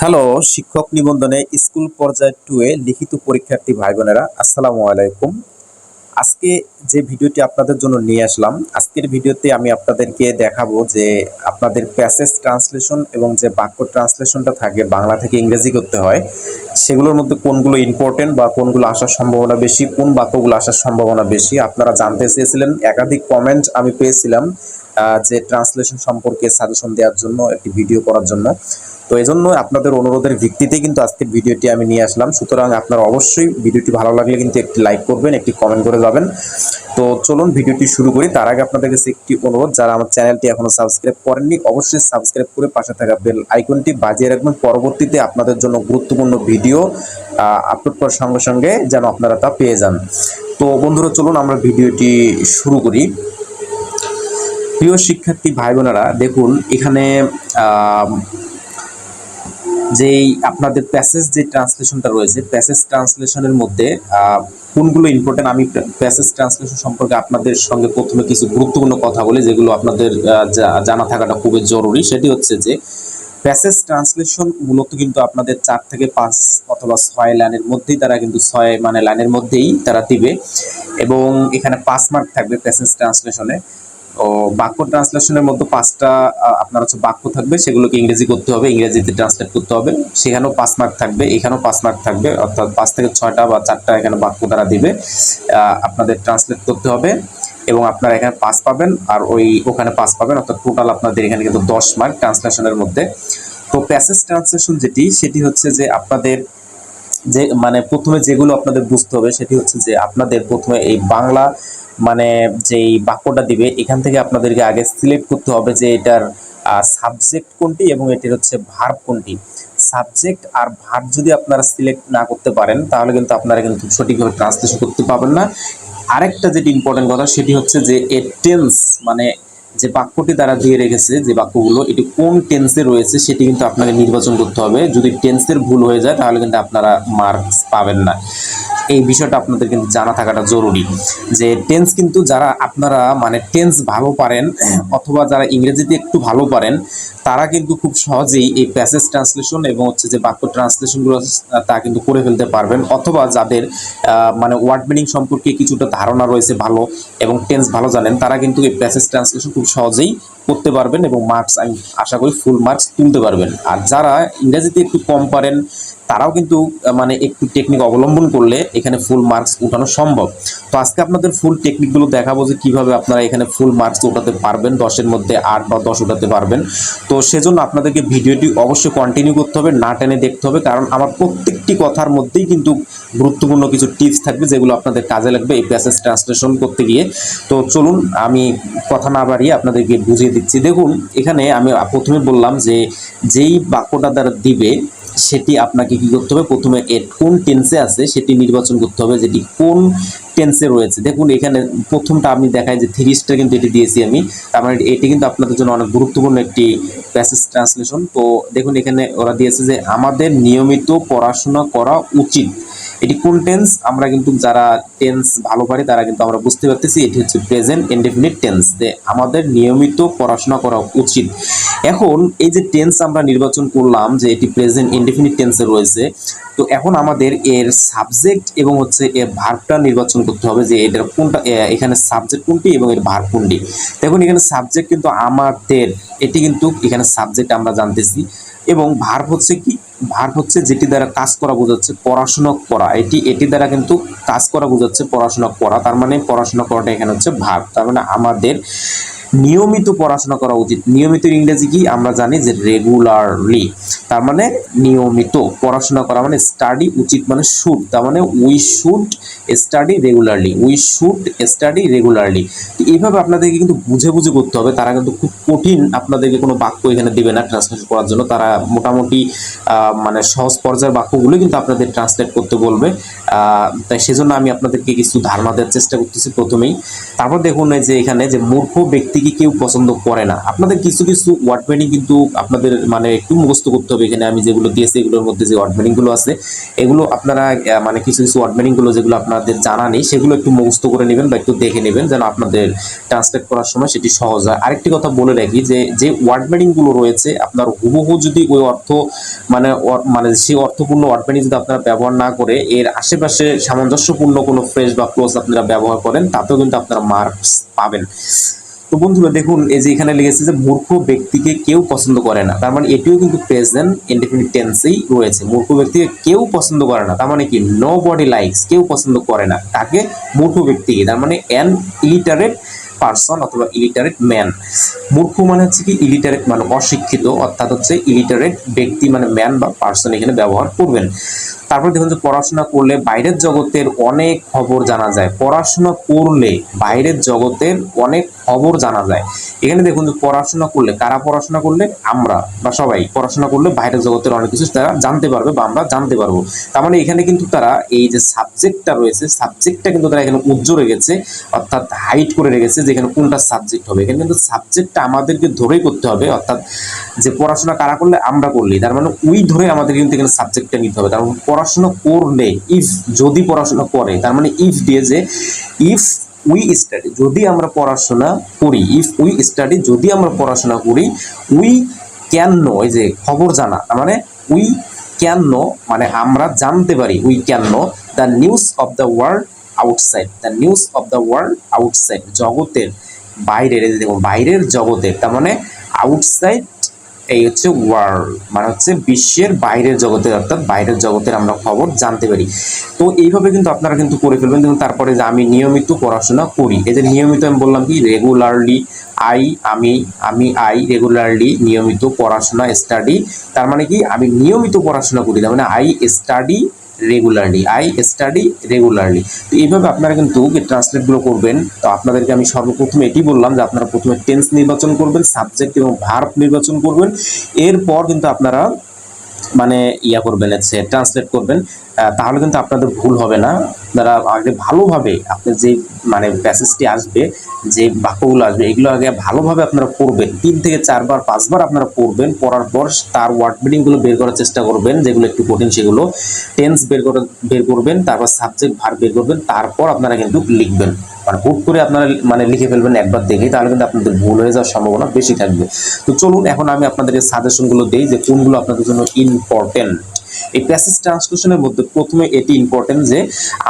Hello, শিক্ষক নিবন্ধনে school পর্যায়ে two এ লিখিত পরীক্ষার্থী ভাই বোনেরা আসসালামু আলাইকুম। আজকে যে ভিডিওটি আপনাদের জন্য নিয়ে আসলাম, আজকের ভিডিওতে আমি আপনাদেরকে দেখাবো যে আপনাদের প্যাসেজ ট্রান্সলেশন এবং যে বাক্য ট্রান্সলেশনটা থাকে, বাংলা থেকে ইংরেজি করতে হয়, সেগুলোর মধ্যে কোনগুলো ইম্পর্টেন্ট বা কোনগুলো আসার সম্ভাবনা বেশি, কোন বাক্যগুলো আসার সম্ভাবনা বেশি, আপনারা জানতে চেয়েছিলেন। একাধিক কমেন্ট আমি পেয়েছিলাম যে ট্রান্সলেশন সম্পর্কে সাজেশন দেওয়ার জন্য, একটি ভিডিও করার জন্য। তো এই জন্য আপনাদের অনুরোধের ভিত্তিতে কিন্তু আজকের ভিডিওটি আমি নিয়ে আসলাম। সুতরাং আপনারা অবশ্যই ভিডিওটি ভালো লাগলে কিন্তু একটি লাইক করবেন, একটি কমেন্ট করে যাবেন। তো চলুন ভিডিওটি শুরু করি। তার আগে আপনাদের কাছে একটি অনুরোধ, যারা আমার চ্যানেলটি এখনও সাবস্ক্রাইব করেননি, অবশ্যই সাবস্ক্রাইব করে পাশে থাকা বেল আইকনটি বাজিয়ে রাখবেন। পরবর্তীতে আপনাদের জন্য গুরুত্বপূর্ণ ভিডিও আপলোড করার সঙ্গে সঙ্গে যেন আপনারা তা পেয়ে যান। তো বন্ধুরা, চলুন আমরা ভিডিওটি শুরু করি। প্রিয় শিক্ষার্থী ভাই বোনেরা দেখুন, এখানে যেই আপনাদের প্যাসেজ যে ট্রান্সলেশনটা রয়েছে প্যাসেজ ট্রান্সলেশনের মধ্যে কোনগুলো ইম্পর্টেন্ট আমি প্যাসেজ ট্রান্সলেশন সম্পর্কে আপনাদের সঙ্গে প্রথমে কিছু গুরুত্বপূর্ণ কথা বলি, যেগুলো আপনাদের জানা থাকাটা খুবই জরুরি। সেটি হচ্ছে যে প্যাসেজ ট্রান্সলেশন মূলত কিন্তু আপনাদের চার থেকে পাঁচ অথবা ছয় লাইনের মধ্যেই তারা কিন্তু ছয় মানে লাইনের মধ্যেই তারা দিবে এবং এখানে পাঁচ মার্ক থাকবে প্যাসেজ ট্রান্সলেশনে ও বাক্য ট্রান্সলেশনের মধ্যে পাঁচটা আপনার হচ্ছে বাক্য থাকবে, সেগুলোকে ইংরেজি করতে হবে, ইংরেজিতে ট্রান্সলেট করতে হবে। সেখানেও পাঁচ মার্ক থাকবে, এখানেও পাঁচ মার্ক থাকবে, অর্থাৎ পাঁচ থেকে ছয়টা বা চারটা এখানে বাক্য তারা দিবে। আপনাদের ট্রান্সলেট করতে হবে এবং আপনারা এখানে পাস পাবেন আর ওই, ওখানে পাস পাবেন, অর্থাৎ টোটাল আপনাদের এখানে কিন্তু দশ মার্ক ট্রান্সলেশনের মধ্যে। তো প্যাসেজ ট্রান্সলেশন যেটি, সেটি হচ্ছে যে আপনাদের যে মানে প্রথমে যেগুলো আপনাদের বুঝতে হবে, সেটি হচ্ছে যে আপনাদের প্রথমে এই বাংলা মানে যেই বাক্যটা দিবে, এখান থেকে আপনাদেরকে আগে সিলেক্ট করতে হবে যে এটার সাবজেক্ট কোনটি এবং এটির হচ্ছে ভার্ব কোনটি। সাবজেক্ট আর ভার্ব যদি আপনারা সিলেক্ট না করতে পারেন, তাহলে কিন্তু আপনারা কিন্তু সঠিকভাবে ট্রান্সলেশন করতে পারবেন না। আরেকটা যেটি ইম্পর্টেন্ট কথা, সেটি হচ্ছে যে এ টেন্স মানে যে বাক্যটি তারা দিয়ে রেখেছে, যে বাক্যগুলো, এটি কোন টেন্সে রয়েছে, সেটি কিন্তু আপনাকে নির্বাচন করতে হবে। যদি টেন্সের ভুল হয়ে যায়, তাহলে কিন্তু আপনারা মার্কস পাবেন না। এই বিষয়টা আপনাদের কিন্তু জানা থাকাটা জরুরি। যে টেন্স কিন্তু যারা আপনারা মানে টেন্স ভালো পারেন অথবা যারা ইংরেজিতে একটু ভালো পারেন, তারা কিন্তু খুব সহজেই এই প্যাসেজ ট্রান্সলেশন এবং হচ্ছে যে বাক্য ট্রান্সলেশনগুলো তা কিন্তু করে ফেলতে পারবেন। অথবা যাদের মানে ওয়ার্ড মিনিং সম্পর্কে কিছুটা ধারণা রয়েছে ভালো এবং টেন্স ভালো জানেন, তারা কিন্তু এই প্যাসেজ ট্রান্সলেশন খুব সহজেই করতে পারবেন এবং মার্কস আমি আশা করি ফুল মার্কস তুলতে পারবেন। আর যারা ইংরেজিতে একটু কম পারেন, তারাও কিন্তু মানে একটু টেকনিক অবলম্বন করলে এখানে ফুল মার্কস উঠানো সম্ভব। তো আজকে আপনাদের ফুল টেকনিকগুলো দেখাবো যে কীভাবে আপনারা এখানে ফুল মার্কস উঠাতে পারবেন, দশের মধ্যে আট বা দশ উঠাতে পারবেন। তো সেজন্য আপনাদেরকে ভিডিওটি অবশ্যই কন্টিনিউ করতে হবে, না টেনে দেখতে হবে, কারণ আমার প্রত্যেকটি কথার মধ্যেই কিন্তু গুরুত্বপূর্ণ কিছু টিপস থাকবে যেগুলো আপনাদের কাজে লাগবে এই প্যাসেজ ট্রান্সলেশন করতে গিয়ে। তো চলুন, আমি কথা না বাড়িয়ে আপনাদেরকে বুঝিয়ে দিচ্ছি। দেখুন, এখানে আমি প্রথমে বললাম যে যেই বাক্যটা দ্বারা দিবে, সেটি আপনাকে কি করতে হবে? প্রথমে এর কোন টেন্সে আছে সেটি নির্বাচন করতে হবে, যেটি কোন টেন্সে রয়েছে। দেখুন, এখানে প্রথমটা আমি দেখাই যে থ্রি স্টার কিন্তু এটি দিয়েছি আমি। তার মানে এটি কিন্তু আপনাদের জন্য অনেক গুরুত্বপূর্ণ একটি প্যাসেজ ট্রান্সলেশন তো দেখুন, এখানে ওরা দিয়েছে যে আমাদের নিয়মিত পড়াশোনা করা উচিত। এটি কোন টেন্স আমরা কিন্তু যারা টেন্স ভালো পারি, তারা কিন্তু আমরা বুঝতে পারতেছি এটি হচ্ছে প্রেজেন্ট ইনডেফিনিট টেন্স আমাদের নিয়মিত পড়াশোনা করা উচিত। এখন এই যে টেন্স আমরা নির্বাচন করলাম যে এটি প্রেজেন্ট ইনডেফিনিট টেন্সে রয়েছে, তো এখন আমাদের এর সাবজেক্ট এবং হচ্ছে এর ভার্বটা নির্বাচন করতে হবে যে এটার কোনটা এখানে সাবজেক্ট কোনটি এবং এর ভার্ব কোনটি। দেখুন, এখানে সাবজেক্ট কিন্তু আমাদের, এটি কিন্তু এখানে সাবজেক্ট আমরা জানতেছি। এবং ভার্ব হচ্ছে কি? ভার্ব হচ্ছে যেটি দ্বারা কাজ করা বোঝাচ্ছে পড়াশোনা করা। এটি এটি দ্বারা কিন্তু কাজ করা বোঝাচ্ছে পড়াশোনা করা। তার মানে পড়াশোনা করাটা এখানে হচ্ছে ভার্ব তার মানে আমাদের নিয়মিত পড়াশোনা করা উচিত। নিয়মিত ইংরেজি কি? আমরা জানি যে রেগুলারলি তার মানে নিয়মিত পড়াশোনা করা মানে স্টাডি উচিত মানে শুড তার মানে we should study regularly we should study regularly এইভাবে আপনাদেরকে কিন্তু বুঝে বুঝে করতে হবে। তারা কিন্তু খুব কঠিন আপনাদেরকে কোনো বাক্য এখানে দেবে না ট্রান্সলেট করার জন্য। তারা মোটামুটি মানে সহজ পর্যায়ের বাক্যগুলো কিন্তু আপনাদের ট্রান্সলেট করতে বলবে। তাই সেজন্য আমি আপনাদেরকে কিছু ধারণা দেওয়ার চেষ্টা করতেছি প্রথমেই। তারপর দেখুন যে এখানে যে মূর্খ ব্যক্তি ব্যক্তিকে কেউ পছন্দ করে না। আপনাদের কিছু কিছু ওয়ার্ড মিনিং কিন্তু আপনাদের মানে একটু মুখস্থ করতে হবে। এখানে আমি যেগুলো দিয়েছি, এগুলোর মধ্যে যে ওয়ার্ড মিনিংগুলো আছে, এগুলো আপনারা মানে কিছু কিছু ওয়ার্ড মিনিংগুলো যেগুলো আপনাদের জানা নেই, সেগুলো একটু মুখস্থ করে নেবেন বা একটু দেখে নেবেন যেন আপনাদের ট্রান্সলেট করার সময় সেটি সহজ হয়। আরেকটি কথা বলে রাখি যে যে ওয়ার্ড মিনিংগুলো রয়েছে, আপনার হুবহু যদি ওই অর্থ মানে মানে সেই অর্থপূর্ণ ওয়ার্ড মিনিং যদি আপনারা ব্যবহার না করে, এর আশেপাশে সামঞ্জস্যপূর্ণ কোনো ফ্রেজ বা ক্লোজ আপনারা ব্যবহার করেন, তাতেও কিন্তু আপনারা মার্কস পাবেন। তো বন্ধুরা দেখুন, এই যে এখানে লিখেছে যে মূর্খ ব্যক্তিকে কেউ পছন্দ করে না। তার মানে এটিও কিন্তু প্রেজেন্ট ইনডিফিনিট টেন্সেই রয়েছে। মূর্খ ব্যক্তিকে কেউ পছন্দ করে না। তার মানে কি? নো বডি লাইকস কেউ পছন্দ করে না তাকে মূর্খ ব্যক্তিকে তার মানে অ্যান ইলিটারেট পার্সন অথবা ইলিটারেট ম্যান মূর্খ মানে হচ্ছে কি ইলিটারেট মানে অশিক্ষিত, অর্থাৎ হচ্ছে ইলিটারেট ব্যক্তি মানে ম্যান বা পার্সন এখানে ব্যবহার করবেন। তারপর দেখুন যে পড়াশোনা করলে বাইরের জগতের অনেক খবর জানা যায়। পড়াশোনা করলে বাইরের জগতের অনেক খবর জানা যায়। এখানে দেখুন যে পড়াশোনা করলে, কারা পড়াশোনা করলে? আমরা বা সবাই। পড়াশোনা করলে বাইরের জগতের অনেক কিছু তারা জানতে পারবে বা আমরা জানতে পারব। তার মানে এখানে কিন্তু তারা এই যে সাবজেক্টটা রয়েছে সাবজেক্টটা কিন্তু তারা এখানে উজ্জ্বল রেখেছে, অর্থাৎ হাইট করে রেখেছে যে এখানে কোনটা সাবজেক্ট হবে? এখানে কিন্তু সাবজেক্টটা আমাদেরকে ধরেই করতে হবে, অর্থাৎ যে পড়াশোনা কারা করলে আমরা করলি, তার মানে উই ধরে আমাদের কিন্তু এখানে সাবজেক্টটা নিতে হবে। তার মানে পড়াশোনা করলে ইফ যদি পড়াশোনা করে, তার মানে ইফ দিয়ে যে ইফ উই স্টাডি যদি আমরা পড়াশোনা করি ইফ উই স্টাডি যদি আমরা পড়াশোনা করি উই ক্যান নো এই যে খবর জানা, তার মানে উই ক্যান নো মানে আমরা জানতে পারি we can know the news of the world outside the news of the world outside জগতের বাইরের এই দেখুন, বাইরের জগতের, তার মানে আউটসাইড এই হচ্ছে ওয়ার্ল্ড মানে হচ্ছে বিশ্বের বাইরের জগতের, অর্থাৎ বাইরের জগতের আমরা খবর জানতে পারি। তো এইভাবে কিন্তু আপনারা কিন্তু করে ফেলবেন। দেখুন, তারপরে যে আমি নিয়মিত পড়াশোনা করি। এই যে নিয়মিত আমি বললাম কি রেগুলারলি আই আমি আমি আই রেগুলারলি নিয়মিত পড়াশোনা স্টাডি তার মানে কি, আমি নিয়মিত পড়াশোনা করি। তার মানে I study regularly I study regularly তো এইভাবে আপনারা কিন্তু ট্রান্সলেটগুলো করবেন। তো আপনাদেরকে আমি সর্বপ্রথমে এটি বললাম যে আপনারা প্রথমে টেন্স নির্বাচন করবেন সাবজেক্ট এবং ভার্ব নির্বাচন করবেন। এরপর কিন্তু আপনারা মানে ইয়া করবেন হচ্ছে ট্রান্সলেট করবেন। তাহলে কিন্তু আপনাদের ভুল হবে না। আপনারা আগে ভালোভাবে আপনার যে মানে প্যাসেজটি আসবে, যে বাক্যগুলো আসবে, এগুলো আগে ভালোভাবে আপনারা পড়বেন। তিন থেকে চারবার, পাঁচবার আপনারা পড়বেন। পড়ার পর তার ওয়ার্ড মিনিংগুলো বের করার চেষ্টা করবেন, যেগুলো একটু কঠিন সেগুলো। টেন্স বের করে, বের করবেন, তারপর সাবজেক্ট ভার বের করবেন, তারপর আপনারা কিন্তু লিখবেন। মানে হুট করে আপনারা মানে লিখে ফেলবেন একবার দেখে, তাহলে কিন্তু আপনাদের ভুল হয়ে যাওয়ার সম্ভাবনা বেশি থাকবে। তো চলুন, এখন আমি আপনাদেরকে সাজেশনগুলো দিই যে কোনগুলো আপনাদের জন্য ইম্পর্টেন্ট এই প্যাসেজ ট্রান্সলেশনের মধ্যে প্রথমে এটি ইম্পর্টেন্ট যে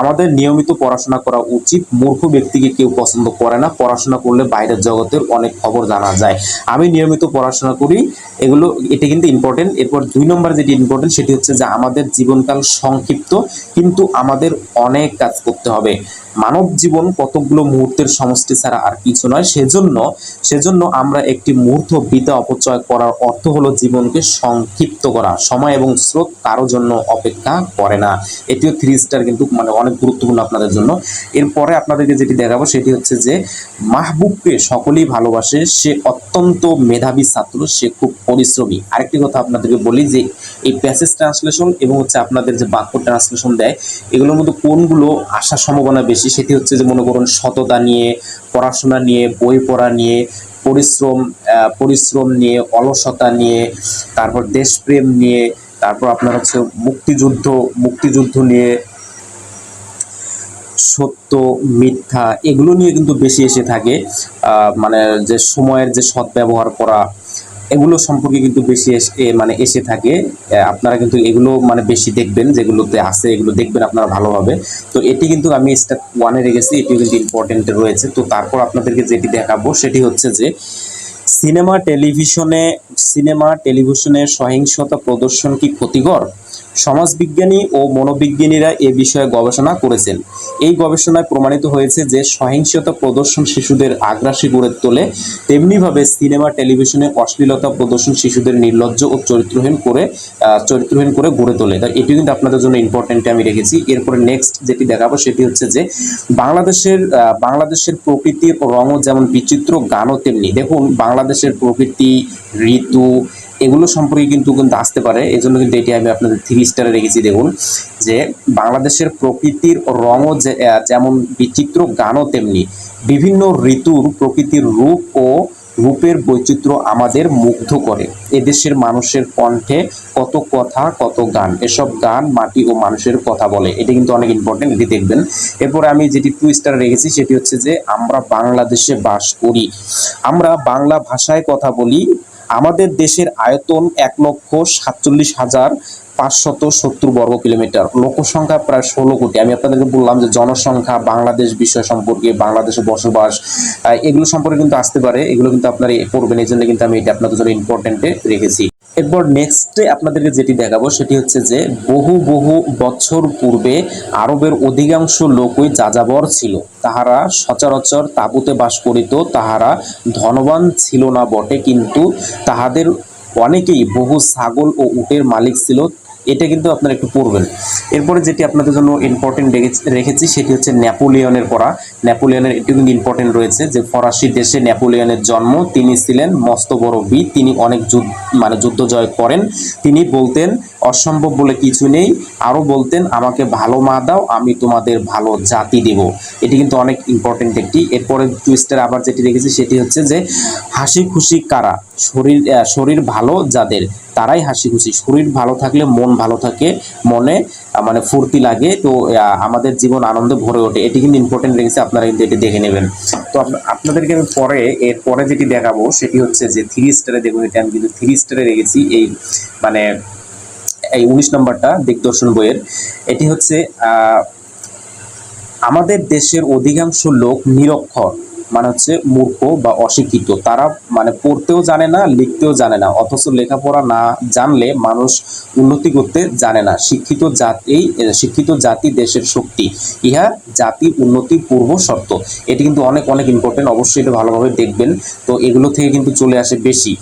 আমাদের নিয়মিত পড়াশোনা করা উচিত। মূর্খ ব্যক্তিকে কেউ পছন্দ করে না। পড়াশোনা করলে বাইরের জগতের অনেক খবর জানা যায়। আমি নিয়মিত পড়াশোনা করি। এগুলো, এটা কিন্তু ইম্পর্টেন্ট এরপর দুই নম্বর যেটি ইম্পর্টেন্ট সেটি হচ্ছে যে আমাদের জীবনকাল সংক্ষিপ্ত, কিন্তু আমাদের অনেক কাজ করতে হবে। মানব জীবন কতগুলো মুহূর্তের সমষ্টি ছাড়া আর কিছু নয়। সেজন্য সেজন্য আমরা একটি মুহূর্ত বৃথা অপচয় করার অর্থ হলো জীবনকে সংক্ষিপ্ত করা। সময় এবং স্রোত কারও জন্য অপেক্ষা করে না। এটিও থ্রি স্টার কিন্তু মানে অনেক গুরুত্বপূর্ণ আপনাদের জন্য। এরপরে আপনাদেরকে যেটি দেখাবো সেটি হচ্ছে যে, মাহবুবকে সকলেই ভালোবাসে, সে অত্যন্ত মেধাবী ছাত্র, সে খুব পরিশ্রমী। আরেকটি কথা আপনাদেরকে বলি যে, এই প্যাসেজ ট্রান্সলেশন এবং হচ্ছে আপনাদের যে বাক্য ট্রান্সলেশন দেয়, এগুলোর মধ্যে কোনগুলো আসার সম্ভাবনা বেশি, সেটি হচ্ছে যে মনে করুন সততা নিয়ে, পড়াশোনা নিয়ে, বই পড়া নিয়ে, পরিশ্রম পরিশ্রম নিয়ে, অলসতা নিয়ে, তারপর দেশপ্রেম নিয়ে তারপর আপনার হচ্ছে মুক্তিযুদ্ধ মুক্তিযুদ্ধ নিয়ে সত্য, মিথ্যা এগুলো নিয়ে কিন্তু বেশি এসে থাকে। মানে যে সময়ের যে সদ্ব্যবহার করা, এগুলো সম্পর্কে কিন্তু বেশি মানে এসে থাকে। আপনারা কিন্তু এগুলো মানে বেশি দেখবেন, যেগুলোতে আছে এগুলো দেখবেন আপনারা ভালোভাবে। তো এটি কিন্তু আমি স্টেপ ওয়ানে রেখেছি, এটিও কিন্তু ইম্পর্টেন্ট রয়েছে। তো তারপর আপনাদেরকে যেটি দেখাবো, সেটি হচ্ছে যে সিনেমা টেলিভিশনে সিনেমা টেলিভিশনে সহিংসতা প্রদর্শন কি ক্ষতিকর? সমাজবিজ্ঞানী ও মনোবিজ্ঞানীরা এ বিষয়ে গবেষণা করেছেন। এই গবেষণায় প্রমাণিত হয়েছে যে সহিংসতা প্রদর্শন শিশুদের আগ্রাসী গড়ে তোলে, তেমনিভাবে সিনেমা, টেলিভিশনে অশ্লীলতা প্রদর্শন শিশুদের নির্লজ্জ ও চরিত্রহীন করে চরিত্রহীন করে গড়ে তোলে। তাই এটি কিন্তু আপনাদের জন্য ইম্পর্টেন্ট আমি রেখেছি। এরপরে নেক্সট যেটি দেখাবো সেটি হচ্ছে যে বাংলাদেশের বাংলাদেশের প্রকৃতির রঙও যেমন বিচিত্র, গানও তেমনি। দেখুন, বাংলাদেশের প্রকৃতি, ঋতু এগুলো সম্পর্কে কিন্তু কিন্তু আসতে পারে। এই জন্য কিন্তু এটি আমি আপনাদের থ্রি স্টারে রেখেছি, দেখুন, যে বাংলাদেশের প্রকৃতির রঙও যেমন বিচিত্র, গানও তেমনি। বিভিন্ন ঋতুর প্রকৃতির রূপ ও রূপের বৈচিত্র্য আমাদের মুগ্ধ করে। এদেশের মানুষের কণ্ঠে কত কথা, কত গান, এসব গান মাটি ও মানুষের কথা বলে। এটি কিন্তু অনেক ইম্পর্টেন্ট এটি দেখবেন। এরপরে আমি যেটি টু স্টার রেখেছি, সেটি হচ্ছে যে আমরা বাংলাদেশে বাস করি। আমরা বাংলা ভাষায় কথা বলি আমাদের দেশের আয়তন এক লক্ষ সাতচল্লিশ হাজার পাঁচশত সত্তর বর্গ কিলোমিটার। লোকসংখ্যা প্রায় ষোলো কোটি। আমি আপনাদেরকে বললাম যে জনসংখ্যা, বাংলাদেশ বিষয় সম্পর্কে, বাংলাদেশে বসবাস এগুলো সম্পর্কে কিন্তু আসতে পারে। এগুলো কিন্তু আপনারা পড়বেন। এই জন্য কিন্তু আমি এটা আপনাদের জন্য ইম্পর্টেন্টে রেখেছি। এরপর নেক্সটে আপনাদেরকে যেটি দেখাবো সেটি হচ্ছে যে বহু বহু বছর পূর্বে আরবের অধিকাংশ লোকই যাযাবর ছিল। তাহারা সচরাচর তাঁবুতে বাস করিত, তাহারা ধনবান ছিল না বটে, কিন্তু তাহাদের অনেকেই বহু ছাগল ও উটের মালিক ছিল। এটা কিন্তু আপনারা একটু পড়বেন। এরপরে যেটি আপনাদের জন্য ইম্পর্টেন্ট রেখেছি, সেটি হচ্ছে ন্যাপোলিয়নের পড়া। নেপোলিয়নের এটি কিন্তু ইম্পর্টেন্ট রয়েছে যে ফরাসি দেশে নেপোলিয়নের জন্ম, তিনি ছিলেন মস্ত বড় বীর, তিনি অনেক যুদ্ধ মানে যুদ্ধ জয় করেন। তিনি বলতেন, অসম্ভব বলে কিছু নেই। আরও বলতেন, আমাকে ভালো মা দাও, আমি তোমাদের ভালো জাতি দেব। এটি কিন্তু অনেক ইম্পর্টেন্ট একটি। এরপরে টুইস্টার আবার যেটি রেখেছি, সেটি হচ্ছে যে হাসি খুশি কারা? শরীর শরীর ভালো যাদের? তারাই হাসি খুশি শরীর ভালো থাকলে মন ভালো থাকে, মনে মানে ফুর্তি লাগে, তো আমাদের জীবন আনন্দে ভরে ওঠে। এটি কিন্তু ইম্পর্টেন্ট রেখেছে আপনারা কিন্তু এটি দেখে নেবেন। তো আপনাদেরকে আমি পরে, এর পরে যেটি দেখাবো, সেটি হচ্ছে যে থ্রি স্টারে দেখুন, এটা আমি কিন্তু থ্রি স্টারে রেখেছি, এই মানে এই উনিশ নম্বরটা দিগদর্শন বইয়ের। এটি হচ্ছে আমাদের দেশের অধিকাংশ লোক নিরক্ষর। মানে হচ্ছে মূর্খ বা অশিক্ষিত। তারা মানে পড়তেও জানে না, লিখতেও জানে না। অথচ লেখাপড়া না জানলে মানুষ উন্নতি করতে জানে না। শিক্ষিত জাতি শিক্ষিত জাতি দেশের শক্তি। ইহা জাতি উন্নতি পূর্ব শর্ত। এটি কিন্তু অনেক অনেক ইম্পর্টেন্ট অবশ্যই এটা ভালোভাবে দেখবেন। তো এগুলো থেকে কিন্তু চলে আসে বেশি।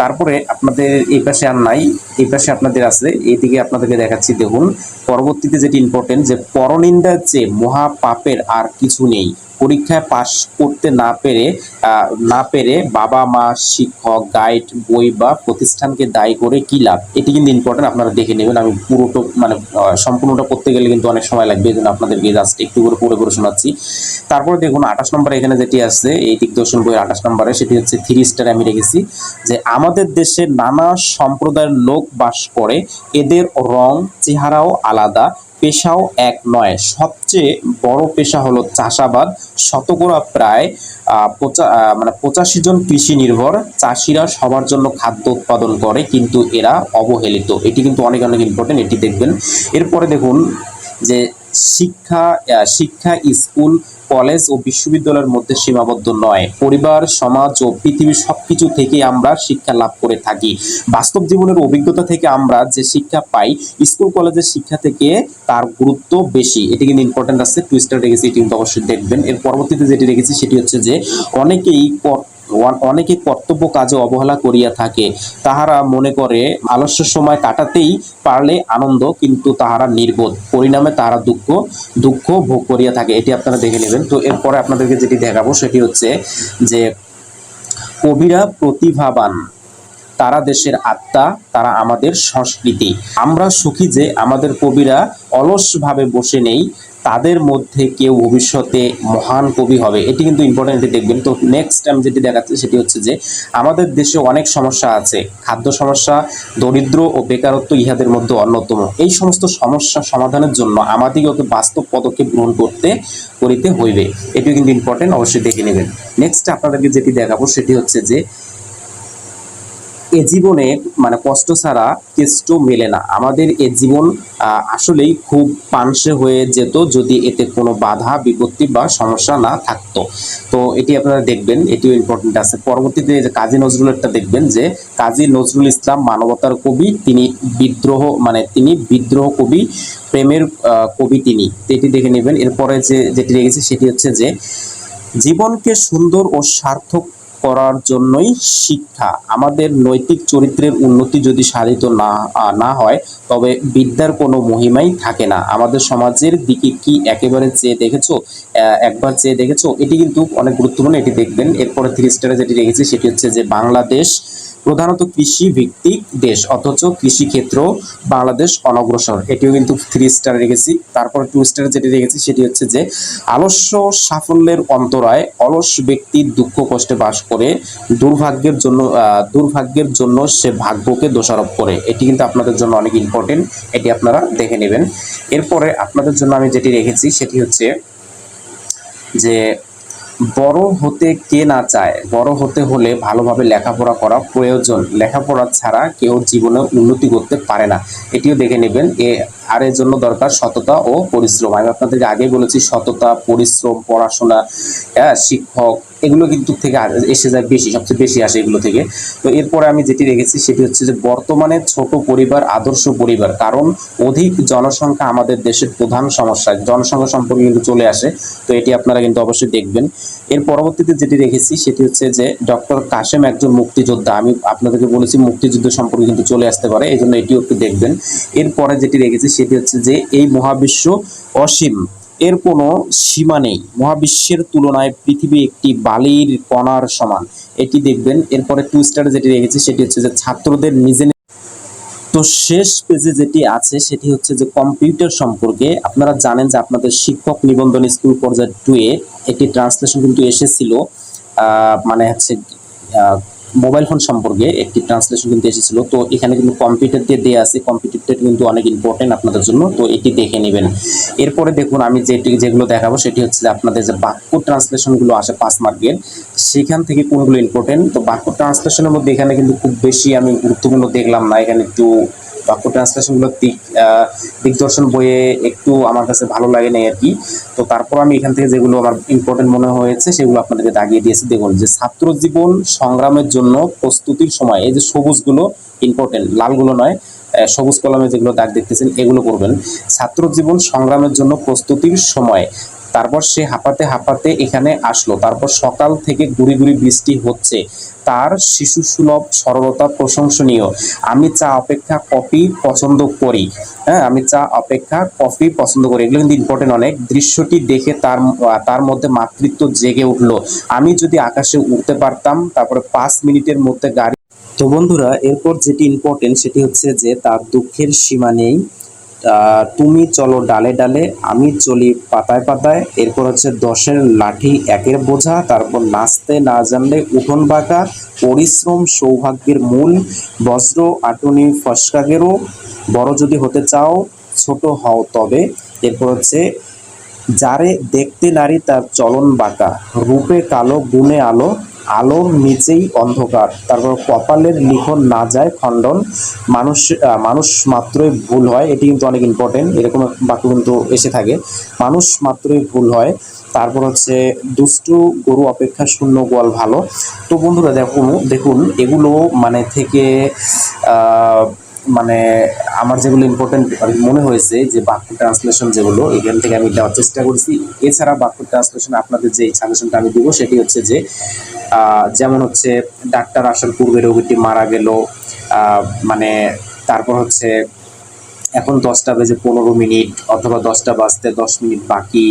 তারপরে আপনাদের এই পাশে আর নাই, এই পাশে আপনাদের আছে এইদিকে আপনাদেরকে দেখাচ্ছি, দেখুন, পরবর্তীতে যেটি ইম্পর্টেন্ট যে পরনিন্দার চেয়ে মহা পাপের আর কিছু নেই, পরীক্ষায় পাশ করতে না পেরে না পেরে বাবা মা, শিক্ষক গাইড বই বা প্রতিষ্ঠানকে দায়ী করে কি লাভ? এটি কিন্তু ইম্পর্টেন্ট আপনারা দেখে নেবেন, আমি পুরোটা মানে সম্পূর্ণটা করতে গেলে কিন্তু অনেক সময় লাগবে, এই জন্য আপনাদেরকে জাস্ট একটু করে পড়ে পড়ে শোনাচ্ছি। তারপরে দেখুন, আঠাশ নম্বরে এখানে যেটি আছে, এই দিগদর্শন বইয়ের আঠাশ নম্বরে, সেটি হচ্ছে থ্রি স্টার আমি রেখেছি, যে আমাদের দেশে নানা সম্প্রদায়ের লোক বাস করে। এদের রং, চেহারাও আলাদা, পেশাও এক নয়। সবচেয়ে বড় পেশা হলো চাষাবাদ। শতকরা প্রায় মানে পঁচাশি জন কৃষি নির্ভর। চাষিরা সবার জন্য খাদ্য উৎপাদন করে, কিন্তু এরা অবহেলিত। এটি কিন্তু অনেক অনেক ইম্পর্টেন্ট এটি দেখবেন। এরপরে দেখুন যে শিক্ষা শিক্ষা স্কুল কলেজ ও বিশ্ববিদ্যালয়ের মধ্যে সীমাবদ্ধ নয়। পরিবার, সমাজ ও পৃথিবীর সবকিছু থেকে আমরা শিক্ষা লাভ করে থাকি। বাস্তব জীবনের অভিজ্ঞতা থেকে আমরা যে শিক্ষা পাই, স্কুল, কলেজের শিক্ষা থেকে তার গুরুত্ব বেশি। এটি কিন্তু ইম্পর্টেন্ট আছে টুইস্টার রেখেছি এটি কিন্তু অবশ্যই দেখবেন। এর পরবর্তীতে যেটি রেখেছি সেটি হচ্ছে যে, অনেকেই অনেকে কর্তব্য কাজে অবহেলা করিয়া থাকে। তাহারা মনে করে, আলস্য সময় কাটাতেই পারলে আনন্দ, কিন্তু তাহারা নির্বোধ। পরিণামে তাহারা দুঃখ দুঃখ ভোগ করিয়া থাকে। এটি আপনারা দেখে নেবেন। তো এরপরে আপনাদেরকে যেটি দেখাবো, সেটি হচ্ছে যে কবিরা প্রতিভাবান। তারা দেশের আত্মা, তারা আমাদের সংস্কৃতি। আমরা সুখী যে আমাদের কবিরা অলসভাবে বসে নেই তাদের মধ্যে কেউ ভবিষ্যতে মহান কবি হবে, এটি কিন্তু ইম্পর্টেন্ট দেখবেন। তো নেক্সট আমি যেটি দেখাচ্ছি সেটি হচ্ছে যে, আমাদের দেশে অনেক সমস্যা আছে। খাদ্য সমস্যা, দরিদ্র ও বেকারত্ব ইহাদের মধ্যে অন্যতম। এই সমস্ত সমস্যা সমাধানের জন্য আমাদিগকে বাস্তব পদক্ষেপ গ্রহণ করতে, করিতে হইবে। এটিও কিন্তু ইম্পর্টেন্ট অবশ্যই দেখে নেবেন। নেক্সট আপনাদেরকে যেটি দেখাবো সেটি হচ্ছে যে এ জীবনে মানে কষ্ট ছাড়া কেষ্ট মেলে না। আমাদের এ জীবন আসলেই খুব পানসে হয়ে যেত যদি এতে কোনো বাধা, বিপত্তি বা সমস্যা না থাকতো। তো এটি আপনারা দেখবেন, এটিও ইম্পর্টেন্ট আছে। পরবর্তীতে যে কাজী নজরুল একটা দেখবেন যে, কাজী নজরুল ইসলাম মানবতার কবি, তিনি বিদ্রোহ মানে তিনি বিদ্রোহ কবি, প্রেমের কবি তিনি। এটি দেখে নেবেন। এরপরে যে, যেটি রেখেছি সেটি হচ্ছে যে, জীবনকে সুন্দর ও সার্থক করার জন্যই শিক্ষা। আমাদের নৈতিক চরিত্রের উন্নতি যদি সাধিত না না হয়, তবে বিদ্যার কোনো মহিমাই থাকে না। আমাদের সমাজের দিকে কি একেবারে চেয়ে দেখেছ? একবার চেয়ে দেখেছ? এটি কিন্তু অনেক গুরুত্বপূর্ণ, এটি দেখবেন। এরপরে থ্রি স্টারে যেটি রেখেছি, সেটি হচ্ছে যে বাংলাদেশ প্রধানত কৃষি ভিত্তিক দেশ, অথচ কৃষি ক্ষেত্র বাংলাদেশ অনগ্রসর। এটিও কিন্তু থ্রি স্টার রেখেছি। তারপর টু স্টার যেটি রেখেছি, সেটি হচ্ছে যে, আলস্য সাফল্যের অন্তরায় অলস ব্যক্তি দুঃখ কষ্টে বাস করে, দুর্ভাগ্যের জন্য দুর্ভাগ্যের জন্য সে ভাগ্যকে দোষারোপ করে। এটি কিন্তু আপনাদের জন্য অনেক ইম্পর্টেন্ট এটি আপনারা দেখে নেবেন। এরপরে আপনাদের জন্য আমি যেটি রেখেছি, সেটি হচ্ছে যে বড় হতে কে না চায়? বড় হতে হলে ভালোভাবে লেখাপড়া করা প্রয়োজন। লেখাপড়া ছাড়া কেউ জীবনে উন্নতি করতে পারে না। এটিও দেখে নেবেন, এ আর এর জন্য দরকার সততা ও পরিশ্রম। আমি আপনাদেরকে আগেই বলেছি, সততা, পরিশ্রম, পড়াশোনা হ্যাঁ শিক্ষক এগুলো কিন্তু থেকে এসে যায় বেশি, সবচেয়ে বেশি আসে এগুলো থেকে। তো এরপরে আমি যেটি রেখেছি সেটি হচ্ছে যে বর্তমানে ছোট পরিবার, আদর্শ পরিবার, কারণ অধিক জনসংখ্যা আমাদের দেশের প্রধান সমস্যা, জনসংখ্যা সম্পর্কে কিন্তু চলে আসে। তো এটি আপনারা কিন্তু অবশ্যই দেখবেন। এর পরবর্তীতে যেটি রেখেছি সেটি হচ্ছে যে ডক্টর কাশেম একজন মুক্তিযোদ্ধা, আমি আপনাদেরকে বলেছি মুক্তিযুদ্ধ সম্পর্কে কিন্তু চলে আসতে পারে এই জন্য এটিও একটু দেখবেন। এরপরে যেটি রেখেছি সেটি হচ্ছে যে এই মহাবিশ্ব অসীম। এর কোনো সীমা নেই। মহাবিশ্বের তুলনায় পৃথিবী একটি বালির কণার সমান। এটি দেখবেন, এরপরে টু স্টার যেটি রেখেছি সেটি হচ্ছে যে ছাত্রদের নিজে তো শেষ পেজে যেটি আছে, সেটি হচ্ছে যে কম্পিউটার সম্পর্কে আপনারা জানেন যে আপনাদের শিক্ষক নিবন্ধন স্কুল পর্যায়ে টু এ একটি ট্রান্সলেশন কিন্তু এসেছিল মানে হচ্ছে মোবাইল ফোন সম্পর্কে একটি ট্রান্সলেশন কিন্তু এসেছিল। তো এখানে কিন্তু কম্পিউটার দিয়ে দেওয়া আছে। কম্পিউটারটা কিন্তু অনেক ইম্পর্টেন্ট আপনাদের জন্য। তো এটি দেখে নেবেন। এরপরে দেখুন, আমি যেটি, যেগুলো দেখাবো সেটি হচ্ছে যে আপনাদের যে বাক্য ট্রান্সলেশনগুলো আসে পাঁচ মার্কের, সেখান থেকে কোনগুলো ইম্পর্টেন্ট তো বাক্য ট্রান্সলেশনের মধ্যে এখানে কিন্তু খুব বেশি আমি গুরুত্বপূর্ণ দেখলাম না। এখানে একটু বাক্য ট্রান্সলেশনগুলো দিক দিগদর্শন বইয়ে একটু আমার কাছে ভালো লাগে নাই আর কি। তো তারপর আমি এখান থেকে যেগুলো আমার ইম্পর্টেন্ট মনে হয়েছে, সেগুলো আপনাদেরকে দাগিয়ে দিয়েছি। দেখুন, যে ছাত্র জীবন সংগ্রামের জন্য প্রস্তুতির সময়, এই যে সবুজগুলো ইম্পর্টেন্ট লালগুলো নয় সবুজ কলমে যেগুলো দাগ দেখতেছেন, এগুলো করবেন। ছাত্র জীবন সংগ্রামের জন্য প্রস্তুতির সময় তারপর সে হাঁপাতে হাঁপাতে এখানে আসলো। তারপর সকাল থেকে গুড়ি গুড়ি বৃষ্টি হচ্ছে। তার শিশু সুলভ সরলতা প্রশংসনীয়। আমি চা অপেক্ষা কফি পছন্দ করি। হ্যাঁ আমি চা অপেক্ষা কফি পছন্দ করি। এগুলো কিন্তু ইম্পর্টেন্ট অনেক। দৃশ্যটি দেখে তার তার মধ্যে মাতৃত্ব জেগে উঠল। আমি যদি আকাশে উঠতে পারতাম, তারপরে পাঁচ মিনিটের মধ্যে গাড়ি তো বন্ধুরা, এরপর যেটি ইম্পর্টেন্ট সেটি হচ্ছে যে তার দুঃখের সীমা নেই। তুমি চলো ডালে ডালে, আমি চলি পাতায় পাতায়। এরপর হচ্ছে দশের লাঠি একের বোঝা, তারপর নাচতে না জানলে উঠোন বাঁকা, পরিশ্রম সৌভাগ্যের মূল, বজ্র আটুনি ফসকাগেরও। বড় যদি হতে চাও, ছোট হও তবে। এরপর হচ্ছে, যারে দেখতে নারী তার চলন বাঁকা, রূপে কালো, গুণে আলো। আলোর নিচেই অন্ধকার। তারপর কপালের লিখন না যায় খণ্ডন। মানুষ মানুষ মাত্রই ভুল হয়, এটি কিন্তু অনেক ইম্পর্টেন্ট এরকম বাক্য কিন্তু এসে থাকে। মানুষ মাত্রই ভুল হয়, তারপর হচ্ছে দুষ্টু গরু অপেক্ষা শূন্য গোয়াল ভালো। তো বন্ধুরা দেখুন দেখুন, এগুলো মানে থেকে মানে আমার যেগুলো ইম্পর্টেন্ট মনে হয়েছে যে বাক্য ট্রান্সলেশন যেগুলো, এখান থেকে আমি দেওয়ার চেষ্টা করছি। এছাড়া বাক্য ট্রান্সলেশন আপনাদের যে সাজেশনটা আমি দেবো, সেটি হচ্ছে যে যেমন হচ্ছে ডাক্তার আসার পূর্বে রোগীটি মারা গেল মানে তারপর হচ্ছে এখন দশটা বেজে পনেরো মিনিট অথবা দশটা বাজতে দশ মিনিট বাকি।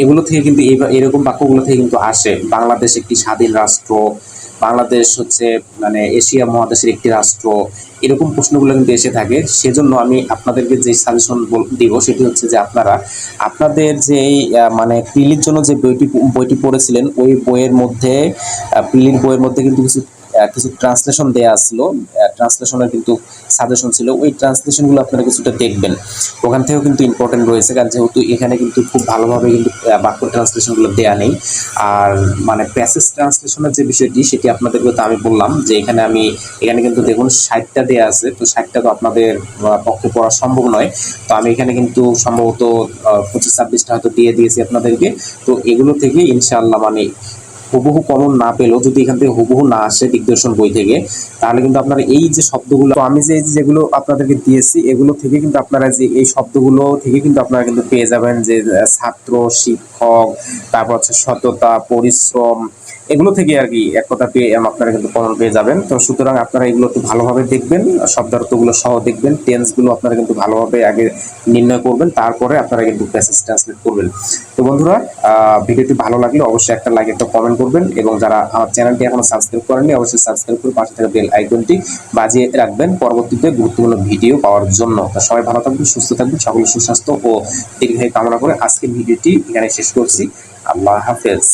এগুলো থেকে কিন্তু এরকম বাক্যগুলো থেকে কিন্তু আসে। বাংলাদেশ একটি স্বাধীন রাষ্ট্র, বাংলাদেশ হচ্ছে মানে এশিয়া মহাদেশের একটি রাষ্ট্র, এরকম প্রশ্নগুলো কিন্তু এসে থাকে। সেজন্য আমি আপনাদেরকে যে সাজেশন দিব সেটি হচ্ছে যে আপনারা, আপনাদের যে মানে প্রিলির জন্য যে বইটি বইটি পড়েছিলেন, ওই বইয়ের মধ্যে প্রিলির বইয়ের মধ্যে কিন্তু কিছু কিছু ট্রান্সলেশন দেয়া আসলো। ট্রান্সলেশনের কিন্তু সাজেশন ছিল। ওই ট্রান্সলেশনগুলো আপনারা কিছুটা দেখবেন। ওখান থেকেও কিন্তু ইম্পর্টেন্ট রয়েছে, কারণ যেহেতু এখানে কিন্তু খুব ভালোভাবে কিন্তু বাক্য ট্রান্সলেশনগুলো দেয়া নেই। আর মানে প্যাসেজ ট্রান্সলেশনের যে বিষয়টি, সেটি আপনাদেরকে তো আমি বললাম যে এখানে আমি, এখানে কিন্তু দেখুন ষাটটা দেয়া আছে। তো ষাটটা তো আপনাদের পক্ষে পড়া সম্ভব নয়। তো আমি এখানে কিন্তু সম্ভবত পঁচিশ ছাব্বিশটা হয়তো দিয়ে দিয়েছি আপনাদেরকে। তো এগুলো থেকে ইনশাআল্লাহ মানে হুবহু কমন না পেলেও যদি এখান থেকে হুবহু না আসে দিগদর্শন বই থেকে, তাহলে কিন্তু আপনারা এই যে শব্দগুলো আমি যে যেগুলো আপনাদেরকে দিয়েছি, এগুলো থেকে কিন্তু আপনারা যে এই শব্দগুলো থেকে কিন্তু আপনারা কিন্তু পেয়ে যাবেন যে ছাত্র, শিক্ষক, তারপর হচ্ছে সততা, পরিশ্রম এগুলো থেকে আর কি এক কথা পেয়ে আপনারা কিন্তু কমন পেয়ে যাবেন। তো সুতরাং আপনারা এগুলো একটু ভালোভাবে দেখবেন শব্দার্থগুলো সহ দেখবেন টেন্সগুলো আপনারা কিন্তু ভালোভাবে আগে নির্ণয় করবেন, তারপরে আপনারা কিন্তু প্যাসেজ ট্রান্সলেট করবেন। তো বন্ধুরা ভিডিওটি ভালো লাগলে অবশ্যই একটা লাইক একটা কমেন্ট করবেন এবং যারা আমার চ্যানেলটি এখনও সাবস্ক্রাইব করেননি, অবশ্যই সাবস্ক্রাইব করে পাশে থাকা বেল আইকনটি বাজিয়ে রাখবেন পরবর্তীতে গুরুত্বপূর্ণ ভিডিও পাওয়ার জন্য। তা সবাই ভালো থাকবেন, সুস্থ থাকবেন সকলের সুস্বাস্থ্য ও দীর্ঘায়ু কামনা করে আজকের ভিডিওটি এখানে শেষ করছি। আল্লাহ হাফেজ।